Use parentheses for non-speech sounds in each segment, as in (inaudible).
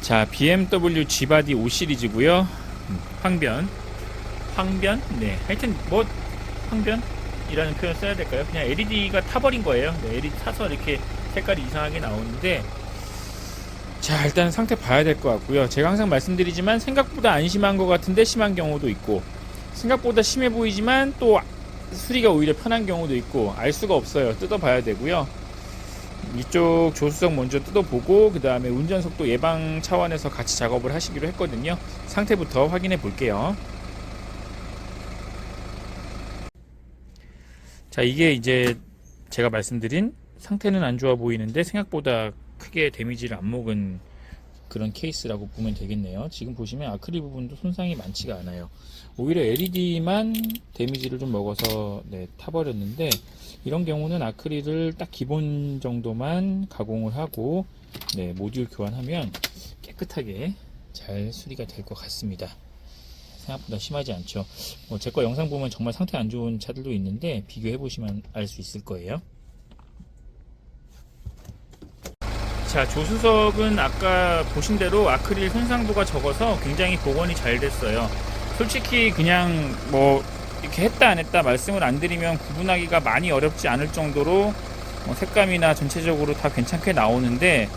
자, BMW G바디 5 시리즈고요. 음, 황변. 황변? 네. 하여튼 뭐 황변 이라는 표현 써야 될까요? 그냥 LED가 타버린 거예요. 네, LED 타서 이렇게 색깔이 이상하게 나오는데 자, 일단 상태 봐야 될 것 같고요. 제가 항상 말씀드리지만 생각보다 안 심한 것 같은데 심한 경우도 있고 생각보다 심해 보이지만 또 수리가 오히려 편한 경우도 있고 알 수가 없어요. 뜯어봐야 되고요. 이쪽 조수석 먼저 뜯어보고 그 다음에 운전속도 예방 차원에서 같이 작업을 하시기로 했거든요. 상태부터 확인해 볼게요. 자 이게 이제 제가 말씀드린 상태는 안 좋아 보이는데 생각보다 크게 데미지를 안 먹은 그런 케이스라고 보면 되겠네요. 지금 보시면 아크릴 부분도 손상이 많지가 않아요. 오히려 LED만 데미지를 좀 먹어서 네, 타버렸는데 이런 경우는 아크릴을 딱 기본 정도만 가공을 하고 네, 모듈 교환하면 깨끗하게 잘 수리가 될 것 같습니다. 생각보다 심하지 않죠. 뭐 제 거 영상 보면 정말 상태 안 좋은 차들도 있는데 비교해 보시면 알 수 있을 거예요. 자, 조수석은 아까 보신 대로 아크릴 손상도가 적어서 굉장히 복원이 잘 됐어요. 솔직히 그냥 뭐 이렇게 했다 안 했다 말씀을 안 드리면 구분하기가 많이 어렵지 않을 정도로 뭐 색감이나 전체적으로 다 괜찮게 나오는데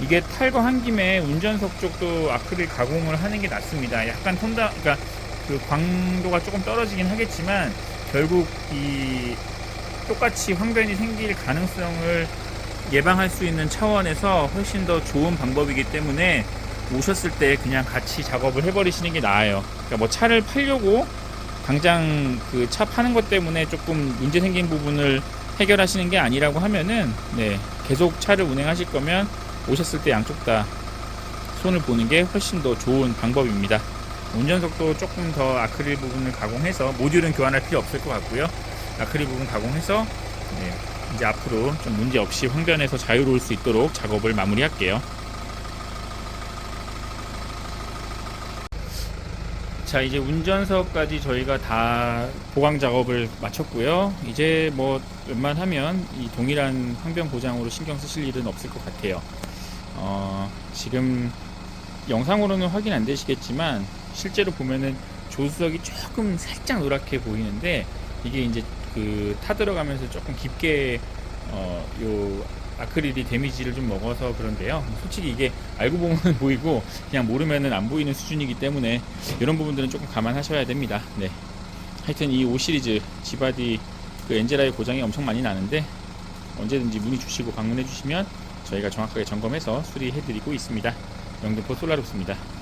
이게 탈거한 김에 운전석 쪽도 아크릴 가공을 하는 게 낫습니다. 약간 톤다, 그러니까 그 광도가 조금 떨어지긴 하겠지만 결국 이 똑같이 황변이 생길 가능성을 예방할 수 있는 차원에서 훨씬 더 좋은 방법이기 때문에 오셨을 때 그냥 같이 작업을 해버리시는 게 나아요. 그러니까 뭐 차를 팔려고 당장 그 차 파는 것 때문에 조금 문제 생긴 부분을 해결하시는 게 아니라고 하면은 네 계속 차를 운행하실 거면 오셨을 때 양쪽 다 손을 보는 게 훨씬 더 좋은 방법입니다. 운전석도 조금 더 아크릴 부분을 가공해서 모듈은 교환할 필요 없을 것 같고요. 아크릴 부분 가공해서 네, 이제 앞으로 좀 문제 없이 황변에서 자유로울 수 있도록 작업을 마무리할게요. 자 이제 운전석까지 저희가 다 보강 작업을 마쳤고요. 이제 뭐 웬만하면 이 동일한 황변 보장으로 신경 쓰실 일은 없을 것 같아요. 어, 지금 영상으로는 확인 안 되시겠지만 실제로 보면은 조수석이 조금 살짝 노랗게 보이는데 이게 이제 그 타 들어가면서 조금 깊게 어, 요 아크릴이 데미지를 좀 먹어서 그런데요. 솔직히 이게 알고 보면 (laughs) 보이고 그냥 모르면은 안 보이는 수준이기 때문에 이런 부분들은 조금 감안하셔야 됩니다. 네. 하여튼 이 5 시리즈 지바디 그 엔젤아의 고장이 엄청 많이 나는데 언제든지 문의 주시고 방문해 주시면 저희가 정확하게 점검해서 수리해 드리고 있습니다. 영등포 솔라루스입니다.